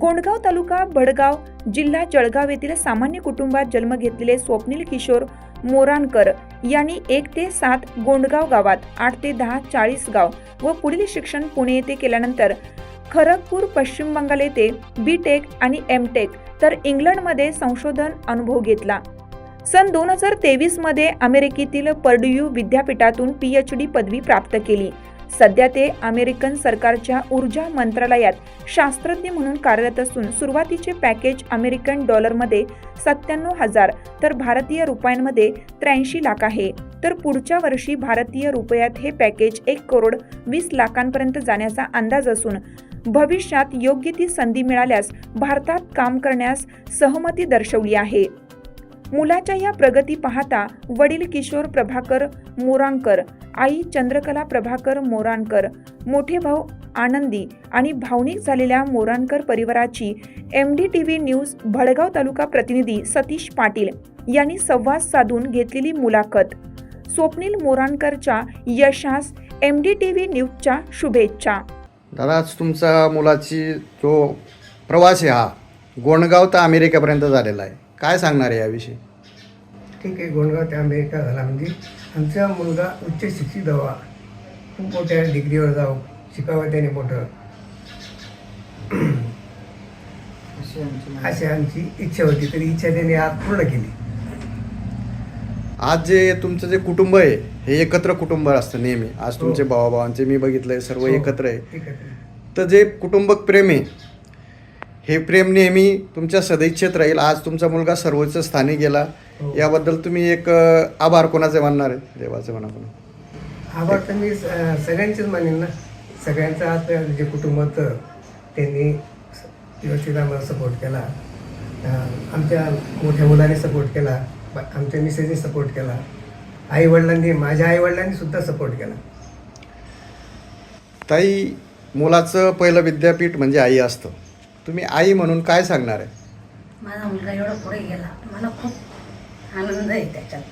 गोंडगाव तालुका भडगाव जिल्हा जळगाव येथील सामान्य कुटुंबात जन्म घेतलेले स्वप्नील किशोर मोराणकर यांनी एक ते सात गोंडगाव गावात आठ ते दहा चाळीस गाव व पुढील शिक्षण पुणे येथे केल्यानंतर खरगपूर पश्चिम बंगाल येथे बी टेक आणि एम टेक तर इंग्लंडमध्ये संशोधन अनुभव घेतला. सन दोन हजार तेवीसमध्ये अमेरिकेतील पर्ड्यू विद्यापीठातून पी एच डी पदवी प्राप्त केली. सध्या ते अमेरिकन सरकारच्या ऊर्जा मंत्रालयात शास्त्रज्ञ म्हणून कार्यरत असून सुरुवातीचे पॅकेज अमेरिकन डॉलरमध्ये सत्त्याण्णव हजार तर भारतीय रुपयांमध्ये त्र्याऐंशी लाख आहे. तर पुढच्या वर्षी भारतीय रुपयात हे पॅकेज एक करोड वीस लाखांपर्यंत जाण्याचा अंदाज असून भविष्यात योग्य ती संधी मिळाल्यास भारतात काम करण्यास सहमती दर्शवली आहे. मुलाच्या या प्रगती पाहता वडील किशोर प्रभाकर मोरांकर आई चंद्रकला प्रभाकर मोरांकर मोठे भाऊ आनंदी आणि भावनिक झालेल्या मोरांकर परिवाराची M D T V news Bhadgaon taluka प्रतिनिधी सतीश पाटील यांनी संवाद साधून घेतलेली मुलाखत. स्वप्नील मोरांकरच्या यशास एम डी टी व्ही न्यूजच्या शुभेच्छा. दादा आज तुमचा मुलाची जो प्रवास आहे हा गोंडगाव तर अमेरिकेपर्यंत झालेला आहे. काय सांगणार आहे याविषयी? ठीक आहे गोंडगाव ते अमेरिका झाला म्हणजे आमचा मुलगा उच्च शिक्षित व्हावा खूप मोठ्या डिग्रीवर जाऊ शिकावं त्याने मोठं. अशी आमची इच्छा होती तरी इच्छा त्याने आज पूर्ण केली. आज जे तुमचं जे कुटुंब आहे हे एकत्र कुटुंब असतं नेहमी. आज तुमचे हो. भावाभावांचे मी बघितलंय सर्व हो. एकत्र आहे. तर जे कुटुंबक प्रेम आहे हे प्रेम नेहमी तुमच्या सदैच्छेत राहील. आज तुमचा मुलगा सर्वोच्च स्थानी गेला. हो. याबद्दल तुम्ही एक आभार कोणाचे मानणार आहे देवाचे म्हणा आभार तर मी सगळ्यांचेच मानेन ना. सगळ्यांचं आज जे कुटुंब होतं त्यांनी व्यवस्थित आम्हाला सपोर्ट केला. आमच्या मोठ्या मुलाने सपोर्ट केला. आमच्या मिसेसने सपोर्ट केला. आई वडिलांनी माझ्या आई वडिलांनी सुद्धा सपोर्ट केला. ताई मुलाचं पहिलं विद्यापीठ म्हणजे आई असतं. तुम्ही आई म्हणून काय सांगणार आहे? माझा मुलगा एवढा पुढे गेला मला खूप आनंद आहे त्याच्यात.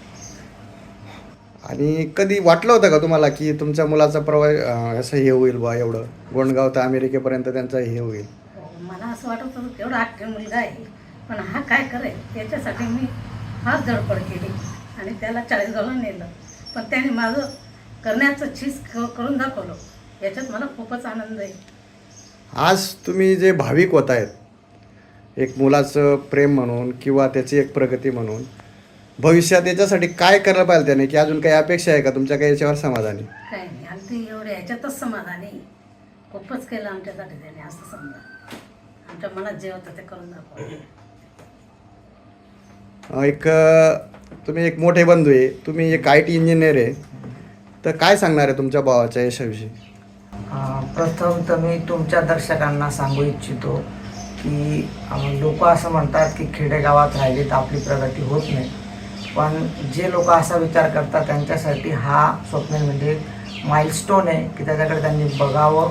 आणि कधी वाटलं होतं का तुम्हाला की तुमच्या मुलाचा प्रवास अं, असं हे होईल बा एवढं? गोंडगाव तर अमेरिकेपर्यंत त्यांचं हे होईल. मला असं वाटत होतं केवढा आठ मुलगा आहे पण हा काय करेल? त्याच्यासाठी मी फार धडपड केली आणि त्याला चाळीसगावला नेलं. पण त्याने माझं करण्याचं चीज क- करून दाखवलं. याच्यात मला खूपच आनंद आहे. आज तुम्ही जे भाविक होत आहेत एक मुलाचं प्रेम म्हणून किंवा त्याची एक प्रगती म्हणून भविष्यात याच्यासाठी काय करायला पाहिजे त्याने? की अजून काही अपेक्षा आहे का तुमच्या काही याच्यावर समाधानी? नाही ह्याच्यातच समाधान. खूपच केलं आमच्यासाठी त्याने असं समजा. आमच्या मनात जे होतं ते करून दाखवलं अं, एक अं, तुम्ही एक मोठे बंधू आहे तुम्ही एक आय टी इंजिनियर आहे. तर काय सांगणार आहे तुमच्या भावाच्या यशाविषयी? प्रथम तर मी तुमच्या दर्शकांना सांगू इच्छितो की लोक असं म्हणतात की खेडेगावात राहिले तर आपली प्रगती होत नाही. पण जे लोक असा विचार करतात त्यांच्यासाठी हा स्वप्न म्हणजे माइलस्टोन आहे की त्याच्याकडे त्यांनी बघावं.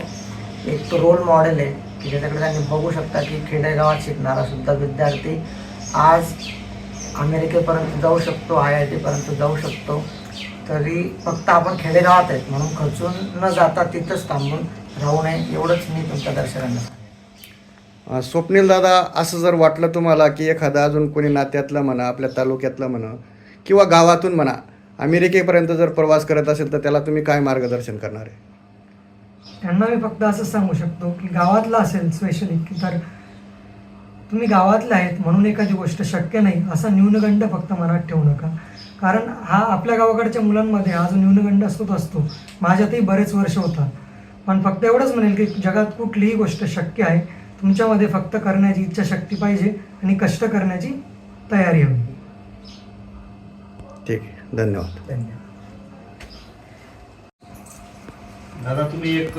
एक तो रोल मॉडेल आहे की ज्याच्याकडे त्यांनी बघू शकता की खेडेगावात शिकणारासुद्धा विद्यार्थी आज अमेरिकेपर्यंत जाऊ शकतो आय आय टीपर्यंत जाऊ शकतो. तरी फक्त आपण खेडेगावात आहेत म्हणून खचून न जाता तिथंच थांबून राहू नये एवढंच मी तुमच्या सांगेन. अं, स्वप्नील दादा असं जर वाटलं तुम्हाला की एखादा अजून कोणी नात्यातलं म्हणा आपल्या तालुक्यातलं म्हणा किंवा गावातून म्हणा अमेरिकेपर्यंत जर प्रवास करत असेल तर त्याला तुम्ही काय मार्गदर्शन करणार आहे त्यांना मी फक्त असंच सांगू शकतो की गावातला असेल स्पेशली की तर तुम्ही गावातले आहेत म्हणून एखादी गोष्ट शक्य नाही असा न्यूनगंड फक्त मनात ठेवू नका कारण हा आपल्या गावाकडच्या मुलांमध्ये हा जो न्यूनगंड असतो तो असतो माझ्यातही बरेच वर्ष होता पण फक्त एवढंच म्हणेल की जगात कुठलीही गोष्ट शक्य आहे तुमच्यामध्ये फक्त करण्याची इच्छाशक्ती पाहिजे आणि कष्ट करण्याची तयारी हवी. ठीक आहे. धन्यवाद. धन्यवाद. दादा तुम्ही एक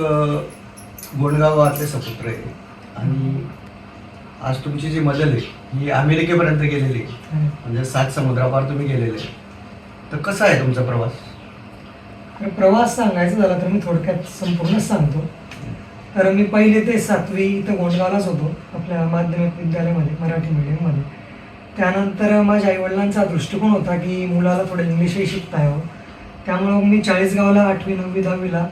गोंडगावातले सपुत्र आहे आणि आज तुमची जी मदल आहे ही अमेरिकेपर्यंत गेलेली आहे. म्हणजे सात समुद्रापार तुम्ही गेलेले. आहे. तर कसा आहे तुमचा प्रवास? प्रवास सांगायचा झाला तर मी थोडक्यात संपूर्णच सांगतो. तर मी पहिले ते सातवी इथं गोंडगावलाच होतो आपल्या माध्यमिक विद्यालयामध्ये मराठी मीडियममध्ये त्यानंतर माझ्या आईवडिलांचा दृष्टिकोन होता की मुलाला थोडं इंग्लिशही शिकता यावं. त्यामुळं मी चाळीसगावला आठवी नववी दहावीला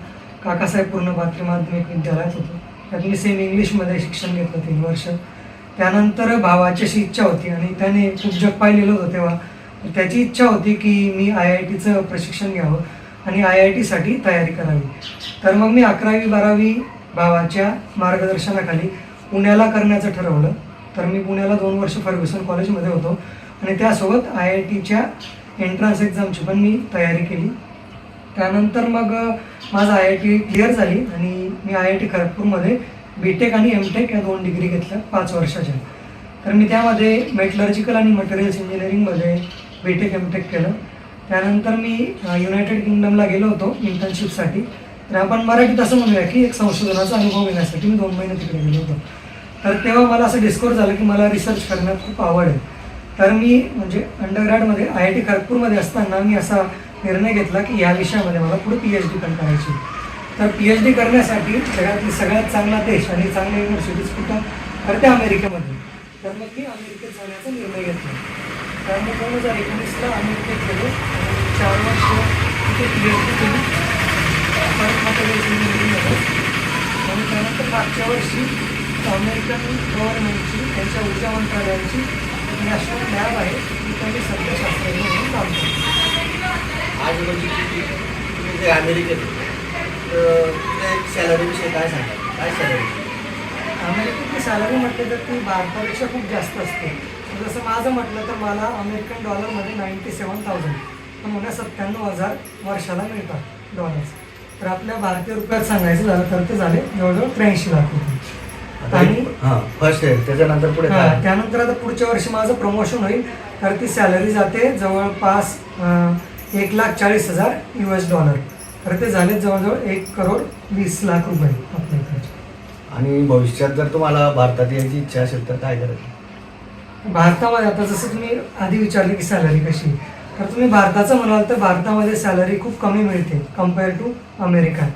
काकासाहेब पूर्णपात्र माध्यमिक विद्यालयात होतो. त्यात मी सेम इंग्लिशमध्ये शिक्षण घेतलं तीन वर्ष. त्यानंतर भावाची अशी इच्छा होती आणि त्याने खूप जग पाहिलेलं होतं तेव्हा. त्याची इच्छा होती की मी आय आय टीचं प्रशिक्षण घ्यावं आणि आय आय टीसाठी तयारी करावी. तर मग मी अकरावी बारावी भावाच्या मार्गदर्शनाखाली पुण्याला करण्याचं ठरवलं. तर मी पुण्याला दोन वर्ष फर्ग्युसन कॉलेजमध्ये होतो आणि त्यासोबत आय आय टीच्या एंट्रन्स एक्झामची पण मी तयारी केली. त्यानंतर मग माझं आय आय टी क्लिअर झाली आणि मी आय आय टी खरगपूरमध्ये बी टेक आणि एम टेक या दोन डिग्री घेतल्या पाच वर्षाच्या. तर मी त्यामध्ये मेटलर्जिकल आणि मटेरियल्स इंजिनिअरिंगमध्ये B Tech M Tech M Tech केलं. त्यानंतर मी युनायटेड किंगडमला गेलो होतो इंटर्नशिपसाठी तर आपण मराठीत असं म्हणूया की एक संशोधनाचा अनुभव घेण्यासाठी मी दोन महिने तिकडे गेलो होतो. तर तेव्हा मला असं डिस्कवर झालं की मला रिसर्च करण्यात खूप आवड आहे. तर मी म्हणजे अंडरग्रॅडमध्ये आय आय टी खरगपूरमध्ये असताना मी असा निर्णय घेतला की या विषयामध्ये मला पुढे पी एच डी पण करायची तर पी एच डी करण्यासाठी जगातली सगळ्यात चांगला देश आणि चांगल्या युनिव्हर्सिटीज कुठं? तर त्या अमेरिकेमध्ये. तर मग मी अमेरिकेत जाण्याचा निर्णय घेतला. त्यामुळे दोन हजार एकोणीसला अमेरिकेत गेलो. आणि चार वर्ष तिथे पी एच डी केली परत इंजिनिअरिंगमध्ये आणि त्यानंतर मागच्या वर्षी अमेरिकन गव्हर्नमेंटची त्यांच्या ऊर्जा मंत्रालयाची नॅशनल लॅब आहे. तिथे मी सभ्यशास्त्रज्ञ म्हणून काम करतो आज म्हणजे किती? तुम्ही जे अमेरिकेत तर सॅलरीविषयी काय सांगाल? काय सॅलरी अमेरिकेतली सॅलरी म्हटलं तर ती भारतापेक्षा खूप जास्त असते. जसं माझं म्हटलं तर मला अमेरिकन डॉलरमध्ये नाईंटी सेवन थाउजंड मला सत्त्याण्णव हजार वर्षाला मिळतात डॉलर्स तर आपल्या भारतीय रुपयात सांगायचं झालं तर ते झाले जवळजवळ त्र्याऐंशी लाख रुपये. आणि हां फर्स्ट त्याच्यानंतर पुढे त्यानंतर आता पुढच्या वर्षी माझं प्रमोशन होईल. तर ती सॅलरी जाते जवळपास एक लाख चाळीस हजार यू एस डॉलर तर ते झाले जवळजवळ एक करोड वीस लाख रुपये आपल्या आणि भविष्यात जर तुम्हाला भारतात यायची इच्छा असेल तर काय करायचं? भारतामध्ये आता जसं तुम्ही आधी विचारले की सॅलरी कशी तर तुम्ही भारताचं म्हणाल तर भारतामध्ये सॅलरी खूप कमी मिळते कंपेअर टू अमेरिका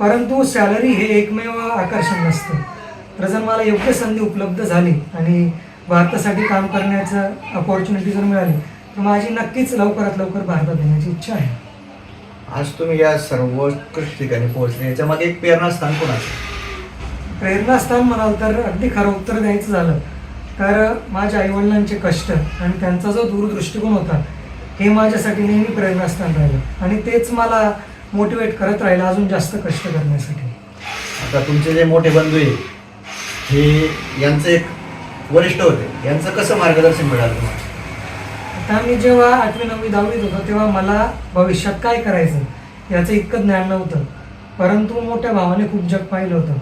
परंतु सॅलरी हे एकमेव आकर्षण नसतं. तर जर मला योग्य संधी उपलब्ध झाली आणि भारतासाठी काम करण्याचं अपॉर्च्युनिटी जर मिळाली तर माझी नक्कीच लवकरात लवकर भारतात येण्याची इच्छा आहे. आज तुम्ही या सर्वोत्कृष्ट ठिकाणी पोहोचले याच्या मागे एक प्रेरणास्थान कोणाचं? प्रेरणास्थान म्हणाल तर अगदी खरं उत्तर द्यायचं झालं तर माझ्या आईवडिलांचे कष्ट आणि त्यांचा जो दूरदृष्टिकोन होता हे माझ्यासाठी नेहमी प्रेरणास्थान राहिलं. आणि तेच मला मोटिवेट करत राहिलं अजून जास्त कष्ट करण्यासाठी. आता तुमचे जे मोठे बंधू आहे हे यांचं एक वरिष्ठ होते. यांचं कसं मार्गदर्शन मिळालं तुम्हाला? आता मी जेव्हा आठवी नववी दहावीत होतो तेव्हा मला भविष्यात काय करायचं याचं इतकं ज्ञान नव्हतं. परंतु मोठ्या भावाने खूप जग पाहिलं होतं.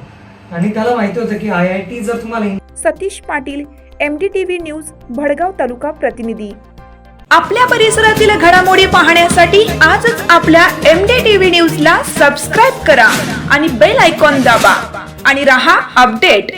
आणि त्याला माहिती होतं की आय आय टी जर तुम्हाला Satish Patil M D T V news Bhadgaon taluka प्रतिनिधी. आपल्या परिसरातील घडामोडी पाहण्यासाठी आजच आपल्या एम डी टी व्ही न्यूजला सबस्क्राईब करा आणि बेल आयकॉन दाबा आणि रहा अपडेट